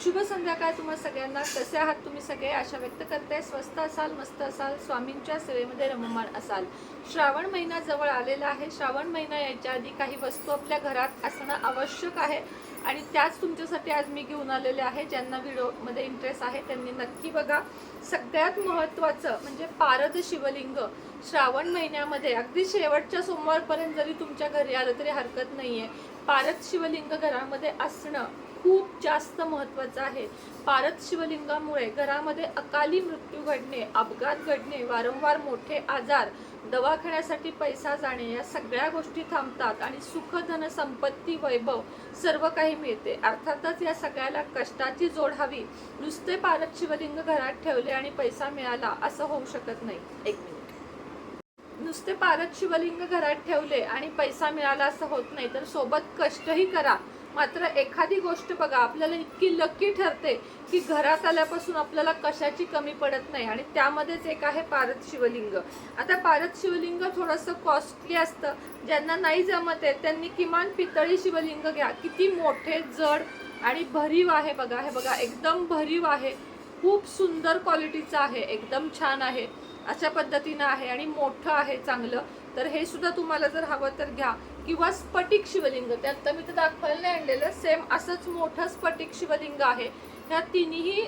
शुभ संध्याकाळ तुम्हा सगळ्यांना. कसे आहात तुम्ही सगळे? आशा व्यक्त करते. स्वस्त असाल मस्त असाल स्वामींच्या सेवेमध्ये रममाण असाल. श्रावण महिना जवळ आलेला आहे. श्रावण महिना याच्या आधी काही वस्तू आपल्या घरात असणं आवश्यक आहे. आणि त्याच तुमच्यासाठी आज मी घेऊन आलेले आहे. ज्यांना व्हिडिओमध्ये इंटरेस्ट आहे त्यांनी नक्की बघा. सगळ्यात महत्त्वाचं म्हणजे पारद शिवलिंग. श्रावण महिन्यामध्ये अगदी शेवटच्या सोमवारपर्यंत जरी तुमच्या घरी आलं तरी हरकत नाही आहे पारद शिवलिंग घरामध्ये असणं खूप जास्त महत्त्वाचं आहे. पारत शिवलिंगामुळे घरामध्ये अकाली मृत्यू घडणे अपघात घडणे वारंवार मोठे आजार दवाखान्यासाठी पैसा जाणे या सगळ्या गोष्टी थांबतात आणि सुख धन संपत्ती वैभव सर्व काही मिळते. अर्थातच या सगळ्याला कष्टाची जोड हवी. नुसते पारत शिवलिंग घरात ठेवले आणि पैसा मिळाला असं होऊ शकत नाही. एक मिनिट. नुसते पारत शिवलिंग घरात ठेवले आणि पैसा मिळाला असं होत नाही तर सोबत कष्टही करा. मात्र एखादी गोष्ट बघा आपल्याला इतकी लकी ठरते की घरात आल्यापासून आपल्याला कशाची कमी पडत नाही आणि त्यामध्येच एक आहे पारत शिवलिंग. आता पारत शिवलिंग थोडंसं कॉस्टली असतं. ज्यांना नाही जमत आहे त्यांनी किमान पितळी शिवलिंग घ्या. किती मोठे जड आणि भरीव आहे बघा. हे बघा एकदम भरीव आहे. खूप सुंदर क्वालिटीचं आहे. एकदम छान आहे. अशा पद्धतीनं आहे आणि मोठं आहे चांगलं. तर हे सुद्धा तुम्हाला जर हवं तर घ्या. किंवा स्फटिक शिवलिंग. ते आत्ता मी तर दाखवायला नाही आणलेलं. सेम असंच मोठं स्फटिक शिवलिंग आहे. ह्या तिन्ही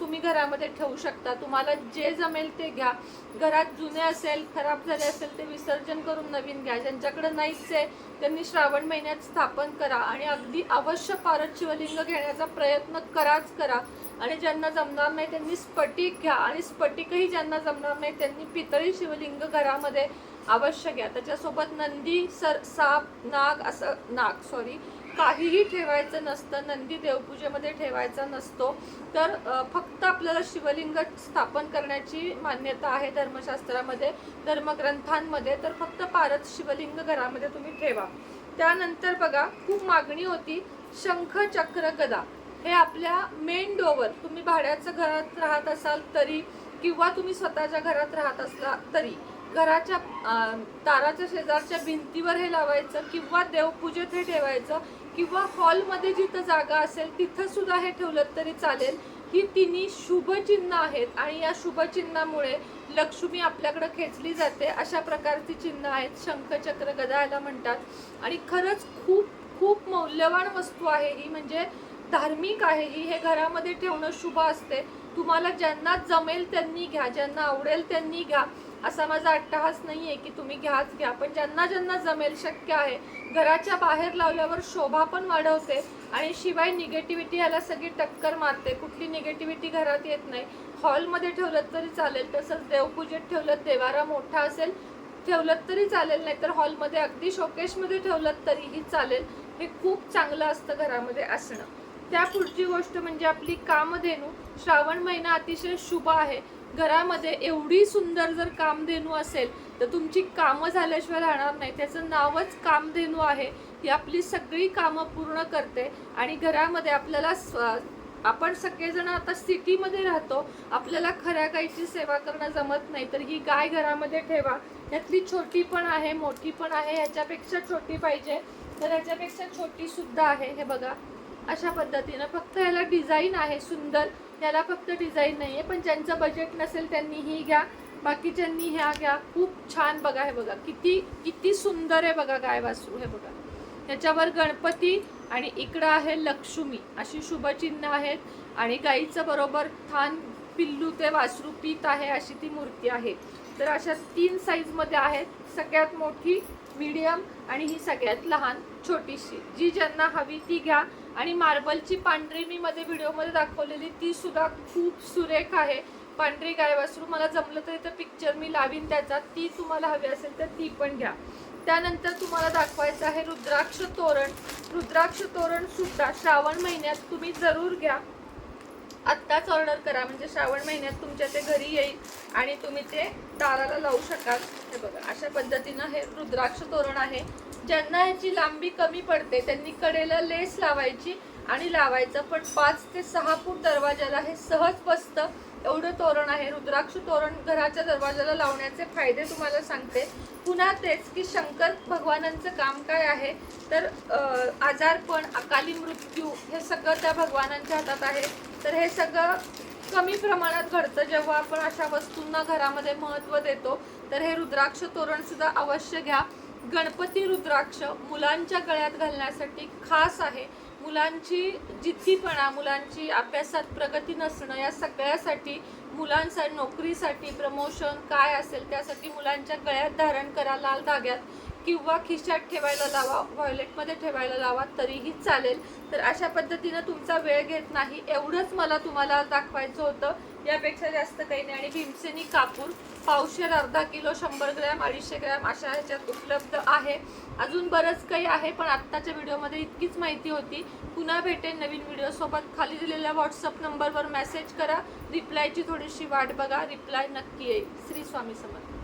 तुम्ही घरामध्ये ठेवू शकता. तुम्हाला जे जमेल ते घ्या. घरात जुने असेल खराब झाले असेल ते विसर्जन करून नवीन घ्या. ज्यांच्याकडे नाहीच आहे त्यांनी श्रावण महिन्यात स्थापन करा. आणि अगदी अवश्य पारद शिवलिंग घेण्याचा प्रयत्न कराच करा. आणि ज्यांना जमणार नाही त्यांनी स्फटिक घ्या. आणि स्फटिकही ज्यांना जमणार नाही त्यांनी पितळी शिवलिंग घरामध्ये अवश्य घ्या त्याच्यासोबत नंदी सर साप नाग असं नाग सॉरी काहीही ठेवायचं नसतं. नंदी देवपूजेमध्ये ठेवायचा नसतो. तर फक्त आपल्याला शिवलिंग स्थापन करण्याची मान्यता आहे धर्मशास्त्रामध्ये धर्मग्रंथांमध्ये. तर फक्त पारत शिवलिंग घरामध्ये तुम्ही ठेवा. त्यानंतर बघा खूप मागणी होती शंख चक्र गदा. हे आपल्या मेन डोवर तुम्ही भाड्याचं घरात राहत असाल तरी किंवा तुम्ही स्वतःच्या घरात राहत असला तरी. घराच्या ताराच्या शेजारच्या भिंतीवर हे लावायचं किंवा देवपूजेत हे ठेवायचं किंवा हॉलमध्ये जिथं जागा असेल तिथं सुद्धा हे ठेवलं तरी चालेल. ही तिन्ही शुभचिन्ह आहेत आणि या शुभचिन्हामुळे लक्ष्मी आपल्याकडे खेचली जाते. अशा प्रकारची चिन्ह आहेत. शंखचक्र गदा याला म्हणतात. आणि खरंच खूप खूप मौल्यवान वस्तू आहे ही. म्हणजे धार्मिक आहे ही. हे घरामध्ये ठेवणं शुभ असते. तुम्हाला ज्यांना जमेल त्यांनी घ्या. ज्यांना आवडेल त्यांनी घ्या. असा माझा अट्टहास नाही आहे की तुम्ही घ्याच घ्या पण ज्यांना ज्यांना जमेल शक्य आहे घराच्या बाहेर लावल्यावर शोभा पण वाढवते आणि शिवाय निगेटिव्हिटी ह्याला सगळी टक्कर मारते. कुठली निगेटिव्हिटी घरात येत नाही. हॉलमध्ये ठेवलं तरी चालेल तसंच देवपूजेत ठेवलं देवारा मोठा असेल ठेवलं तरी चालेल नाही तर हॉलमध्ये अगदी शोकेशमध्ये ठेवलं तरीही चालेल. हे खूप चांगलं असतं घरामध्ये असणं. त्या पुढची गोष्ट म्हणजे आपली कामधेनू. श्रावण महिना अतिशय शुभ आहे. घरामध्ये एवढी सुंदर जर कामधेनू असेल तर तुमची कामं झाल्याशिवाय राहणार नाही. त्याचं नावच कामधेनू आहे. ही आपली सगळी कामं पूर्ण करते आणि घरामध्ये आपल्याला स्व- आपण सगळेजण आता सिटीमध्ये राहतो. आपल्याला खऱ्या गायची सेवा करणं जमत नाही. तर ही गाय घरामध्ये ठेवा. यातली छोटी पण आहे मोठी पण आहे ह्याच्यापेक्षा छोटी पाहिजे. तर ह्याच्यापेक्षा छोटीसुद्धा आहे. हे बघा अशा पद्धतीनं फक्त ह्याला डिझाईन आहे सुंदर. याला फक्त डिझाईन नाही आहे पण ज्यांचं बजेट नसेल त्यांनी ही घ्या. बाकीच्यांनी ह्या घ्या. खूप छान बघा हे बघा. किती किती सुंदर आहे बघा गाय वासरू हे बघा. ह्याच्यावर गणपती आणि इकडं आहे लक्ष्मी. अशी शुभचिन्ह आहेत. आणि गाईचं बरोबर थान पिल्लू ते वासरू पीत आहे अशी ती मूर्ती आहे. तर अशा तीन साईजमध्ये आहेत. सगळ्यात मोठी मीडियम आणि ही सगळ्यात लहान छोटीशी. जी ज्यांना हवी ती घ्या. आणि मार्बलची पांढरी मी मध्ये व्हिडिओमध्ये दाखवलेली ती सुद्धा खूप सुरेख आहे. पांढरी गाय वासरू मला जमलं तर इथं पिक्चर मी लावीन त्याचा. ती तुम्हाला हवी असेल तर ती पण घ्या. त्यानंतर तुम्हाला दाखवायचं आहे रुद्राक्ष तोरण. रुद्राक्ष तोरण सुद्धा श्रावण महिन्यात तुम्ही जरूर घ्या. आत्ताच ऑर्डर करा. म्हणजे श्रावण महिन्यात तुमच्या ते घरी येईल आणि तुम्ही ते दाराला लावू शकाल. हे बघा अशा पद्धतीनं हे रुद्राक्ष तोरण आहे. ज्यांना ह्याची लांबी कमी पडते त्यांनी कडेला लेस लावायची. आणि लावायचं पण पाच ते सहा फूट दरवाजाला हे सहज बसतं. एवढं तोरण आहे. रुद्राक्ष तोरण घराच्या दरवाजाला लावण्याचे फायदे तुम्हाला सांगते. पुन्हा तेच की शंकर भगवानांचं काम काय आहे? तर आजारपण अकाली मृत्यू हे सगळं त्या भगवानांच्या हातात आहे. तर हे सगळं कमी प्रमाणात घडतं. जेव्हा आपण अशा वस्तूंना घरामध्ये महत्त्व देतो तर हे रुद्राक्ष तोरणसुद्धा अवश्य घ्या. गणपती रुद्राक्ष मुलांच्या गळ्यात घालण्यासाठी खास आहे. मुलांची जिद्दीपणा मुलांची अभ्यासात प्रगती नसणं या सगळ्यासाठी मुलांसाठी नोकरीसाठी प्रमोशन काय असेल त्यासाठी मुलांच्या गळ्यात धारण करा लाल धाग्यात. किंवा खिशात ठेवायला लावा व्हॉयलेटमध्ये ठेवायला लावा तरीही चालेल. तर अशा पद्धतीनं तुमचा वेळ घेत नाही एवढंच मला तुम्हाला दाखवायचं होतं. यापेक्षा जास्त काही नाही. आणि भीमसेनी कापूर पावशेर अर्धा किलो शंभर ग्रॅम अडीचशे ग्रॅम अशा ह्याच्यात उपलब्ध आहे. अजून बरंच काही आहे पण आत्ताच्या व्हिडिओमध्ये इतकीच माहिती होती. पुन्हा भेटेन नवीन व्हिडिओसोबत. खाली दिलेल्या व्हॉट्सअप नंबरवर मेसेज करा. रिप्लायची थोडीशी वाट बघा. रिप्लाय नक्की येईल. श्री स्वामी समर्थ.